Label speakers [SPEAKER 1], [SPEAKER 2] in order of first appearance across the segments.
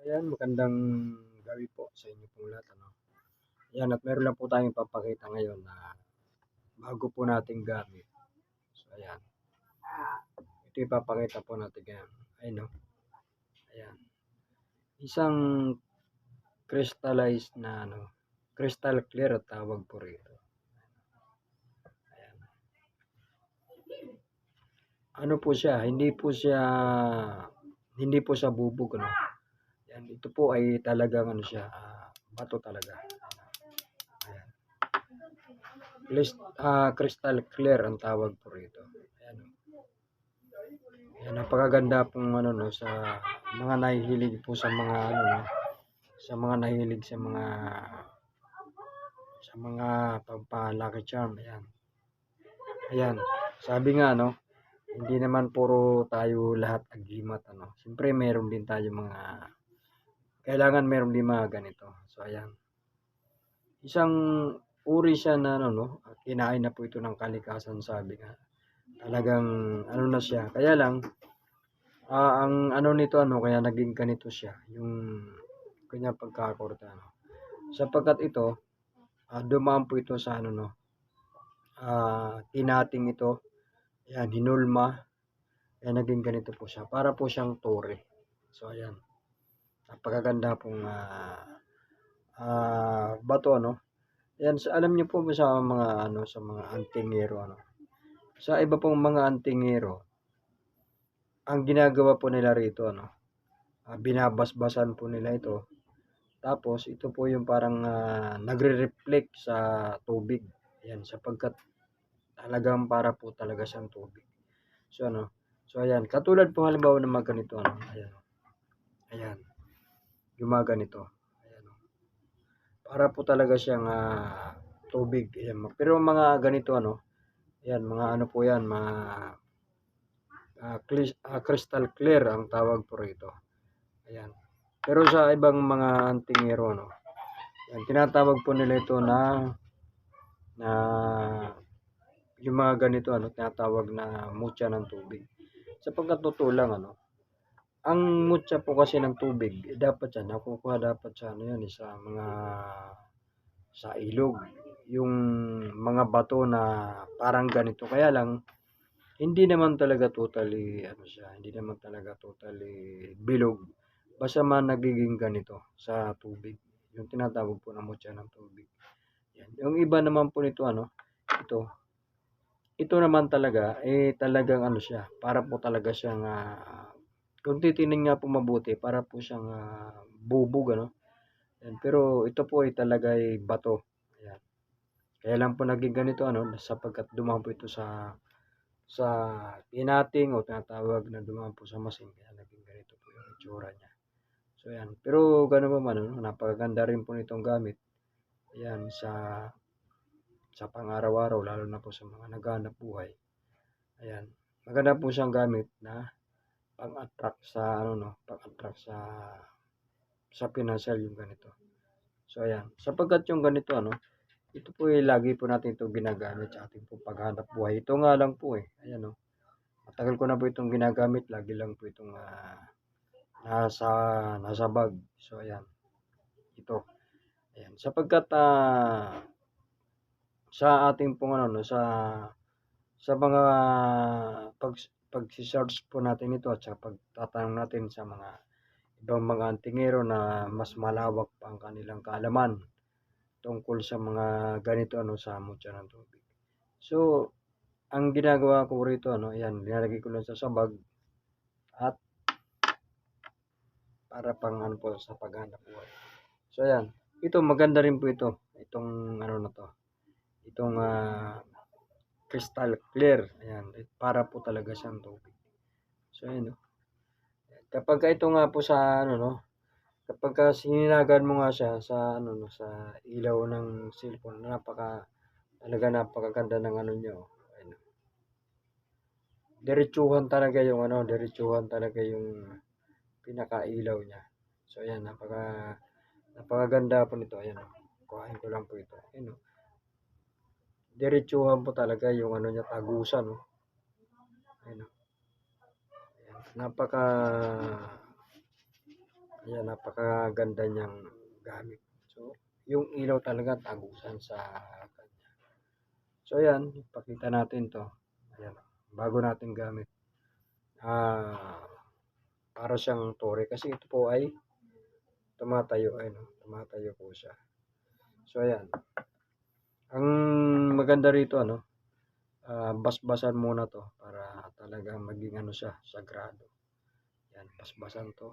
[SPEAKER 1] Ayan, magandang gabi po sa inyo pong lahat. Ano? Ayan, at meron lang po tayong papakita ngayon na bago po nating gamit. So, ayan. Ito ipapakita po natin ngayon. Ayun, no? Ayan. Isang crystallized na, ano, crystal clear at tawag po rito. Ayan. Ano po siya? Hindi po siya, hindi po siya bubog, ano? Yan, ito po ay talagang ano siya, ah, bato talaga. Ayan. Crys- ah, crystal clear ang tawag po rito. Ayan. Ayan, napakaganda pong ano no sa mga nahihilig po sa mga ano no, sa mga nahihilig sa mga sa mga pagpa-lucky charm. Ayan. Ayan. Sabi nga no, hindi naman puro tayo lahat agimat ano. Siyempre meron din tayo mga kailangan meron din mga ganito. So, ayan. Isang uri siya na, ano, no, kinain na po ito ng kalikasan, sabi nga. Talagang, ano na siya. Kaya lang, ah, ang ano nito, ano, kaya naging ganito siya. Yung kanya pagkakorta, ano. Sapagkat ito, ah, dumaan po ito sa, ano, no, ah, tinating ito. Ayan, hinulma. Kaya naging ganito po siya. Para po siyang tore. So, ayan napakaganda pong uh, uh, bato ano. Yan alam niyo po sa mga ano sa mga antingero ano sa iba pong mga antingero ang ginagawa po nila rito ano uh, binabasbasan po nila ito. Tapos ito po yung parang uh, nagre-reflect sa tubig. Yan sapagkat talagang para po talaga siyang tubig. So ano so ayan katulad po halimbawa ng mga ganito ano ayan ayan gumaganito. Ayan o. Para po talaga siyang uh, tubig. Ayan. Pero mga ganito ano, ayan, mga ano po yan, mga uh, crystal clear ang tawag po rito. Ayan. Pero sa ibang mga antingero, no, ayan, tinatawag po nila ito na na yung mga ganito ano tinatawag na mutya ng tubig. Sapagkat totoo lang ano, ang mutya po kasi ng tubig, eh, dapat yan, nakukuha dapat sa ano yan, eh, sa mga sa ilog. Yung mga bato na parang ganito. Kaya lang, hindi naman talaga totally, ano siya, hindi naman talaga totally bilog. Basta man nagiging ganito sa tubig. Yung tinatawag po na mutya ng tubig. Yan. Yung iba naman po nito, ano, ito, ito naman talaga, eh talagang ano siya, para po talaga siyang uh, kung titingnan nga po mabuti, para po siyang uh, bubog, ano? Yan. Pero ito po ay talaga ay bato. Ayan. Kaya lang po naging ganito, ano, sapagkat dumaan po ito sa sa tinating o tinatawag na dumaan po sa masin. Kaya naging ganito po yung itsura niya. So, yan. Pero gano'n pa man, ano, napakaganda rin po nitong gamit. Ayan, sa sa pang-araw-araw, lalo na po sa mga naghanap buhay. Ayan. Maganda po siyang gamit na pang-attract sa ano no, pang-attract sa sa financial yung ganito. So ayan, sapagkat yung ganito ano, ito po ay lagi po natin ito ginagamit sa ating po paghanap buhay. Ito nga lang po eh, ayan no. Matagal ko na po itong ginagamit, lagi lang po itong uh, nasa nasa bag. So ayan. Ito. Ayan, sapagkat uh, sa ating pong ano no, sa sa mga pag-search po natin ito at sa pagtatanong natin sa mga ibang mga antingero na mas malawak pa ang kanilang kaalaman tungkol sa mga ganito ano sa mutya ng tubig. So, ang ginagawa ko rito ano, ayan, nilalagay ko lang sa sabag at para pang ano po sa paghanap buhay. So, ayan. Ito maganda rin po ito. Itong ano na to. Itong uh, crystal clear. Ayan, para po talaga siyang tubig. So, ayan, no? Kapag ito nga po sa, ano, no, kapag ka sininagan mo nga siya sa, ano, no, sa ilaw ng cellphone, napaka, talaga napakaganda ng ano niya, oh. Ayan, Diretsuhan talaga yung, ano, diretsuhan talaga yung pinakailaw niya. So, ayan, napaka, napakaganda po nito. Ayan, oh. Kuhain ko lang po ito. Ayan, oh diretsuhan po talaga yung ano niya tagusan no. Ayun. Ayan. Napaka Ayan, napakaganda niyang gamit. So, yung ilaw talaga tagusan sa kanya. So, ayan, ipakita natin to. Ayan, bago natin gamit. Ah, para siyang tore kasi ito po ay tumatayo, ayun, oh, tumatayo po siya. So, ayan. Ang maganda rito, ano, ah, basbasan muna to para talagang maging ano siya, sagrado. Yan, basbasan to.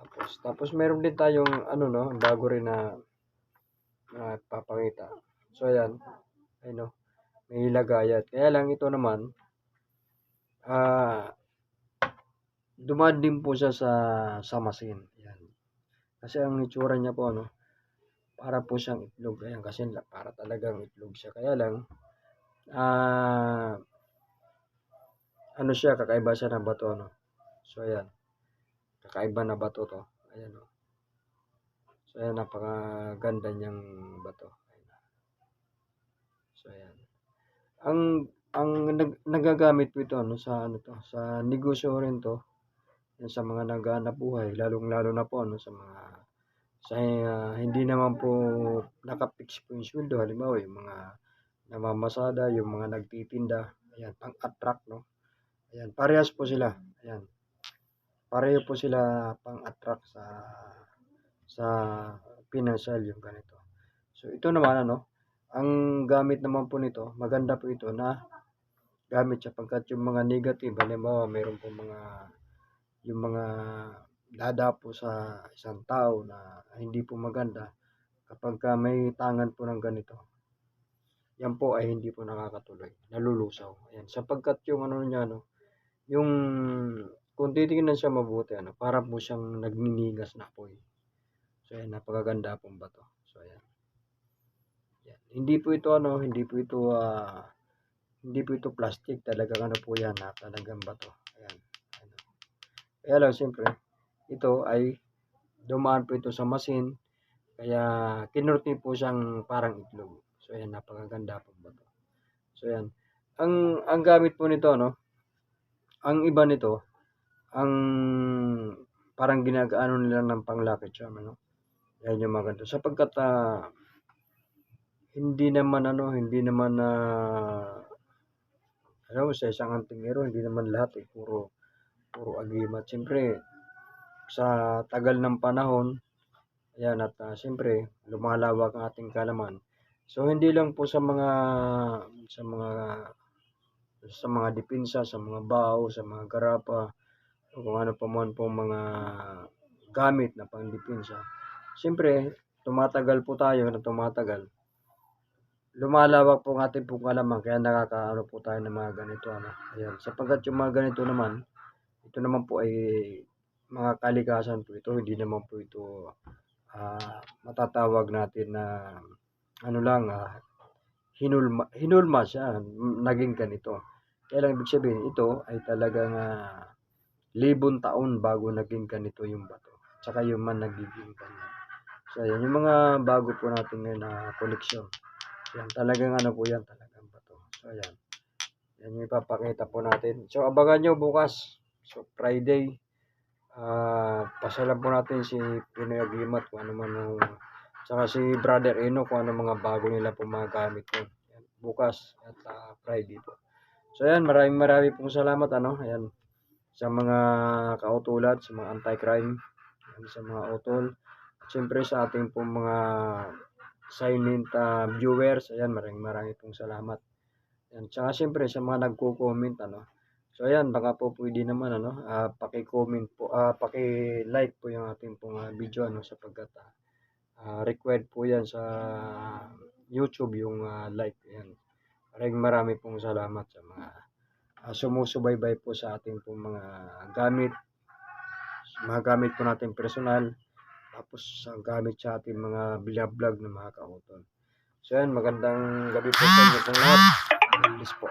[SPEAKER 1] Tapos, tapos meron din tayong ano no, bago rin na na papakita. So ayan, ay no, may lagayan. Kaya lang ito naman ah dumaan din po siya sa sa machine. Yan. Kasi ang itsura niya po ano, para po siyang itlog. Ayan, kasi para talagang itlog siya. Kaya lang ah ano siya, kakaiba siya ng bato no. So ayan. Kakaiba na bato to. Ayan o. So ayan, napakaganda niyang bato. Ayan. So ayan. Ang ang nag, nagagamit po ito ano sa ano to, sa negosyo rin to. Yan sa mga naghahanap buhay, lalong-lalo na po ano sa mga sa ah, hindi naman po nakapix po yung sweldo. Halimbawa, yung mga namamasada, yung mga nagtitinda, ayan, pang-attract, no? Ayan, parehas po sila. Ayan. Pareho po sila pang-attract sa sa financial yung ganito. So ito naman ano, ang gamit naman po nito, maganda po ito na gamit siya pagkat yung mga negative, halimbawa mayroon po mga yung mga dada po sa isang tao na hindi po maganda kapag ka may tangan po ng ganito. Yan po ay hindi po nakakatuloy. Nalulusaw. Ayan. Sapagkat yung ano niya no yung kung titingnan siya mabuti ano para po siyang nagninigas na apoy. So ayan napakaganda pong bato. So ayan. Yan. hindi po ito ano hindi po ito ah, hindi po ito plastic. Talagang ano po yan na talagang bato. Ayan. Ano. kaya lang siyempre ito ay dumaan po ito sa machine kaya kinurti po siyang parang itlog. So ayan napakaganda po bato so ayan. Ang ang gamit po nito no? Ang iba nito ang parang ginagaano nila ng pang-lucky charm ano yan yung mga ganito. Sapagkat ah, hindi naman ano hindi naman na alam mo sa isang antingero hindi naman lahat eh puro puro agimat. Siyempre sa tagal ng panahon. Ayan at ah, siyempre lumalawak ang ating kalaman. So hindi lang po sa mga sa mga sa mga depensa sa mga bao sa mga garapa o kung ano pa man po mga gamit na pangdepensa. Siyempre tumatagal po tayo na tumatagal. Lumalawak po ang ating pong kalaman kaya nakakaano po tayo ng mga ganito ano. Ayan sapagkat yung mga ganito naman ito naman po ay mga kalikasan po ito. Hindi naman po ito ah, matatawag natin na ano lang ah, hinulma, hinulma siya naging ganito. Kaya lang ibig sabihin ito ay talagang ah, libon taon bago naging ganito yung bato. Tsaka yung man nagiging ganyan. So ayan yung mga bago po natin ngayon na koleksyon. Yan talagang ano po yan talagang bato. So ayan. Yan yung ipapakita po natin. So abangan nyo bukas. So Friday ah pasalam po natin si Pinoy Agimat kung ano man yung saka si Brother Eno kung ano mga bago nila po mga gamit ko bukas at ah, Friday po. So ayan maraming maraming pong salamat ano ayan sa mga kautulat sa mga anti-crime sa mga utol at syempre sa ating pong mga silent ah, viewers ayan maraming maraming pong salamat. Yan tsaka syempre sa mga nagko-comment ano So ayan, baka po pwede naman ano, ah, paki-comment po, ah, paki-like po yung ating pong ah, video ano sapagkat ah, required po 'yan sa YouTube yung ah, like. Ayan. Maraming marami pong salamat sa mga ah, sumusubaybay po sa ating pong mga gamit, mga gamit po natin personal, tapos sa gamit sa ating mga vlog na mga kautol. So yan, magandang gabi po sa inyo lahat. Bless po.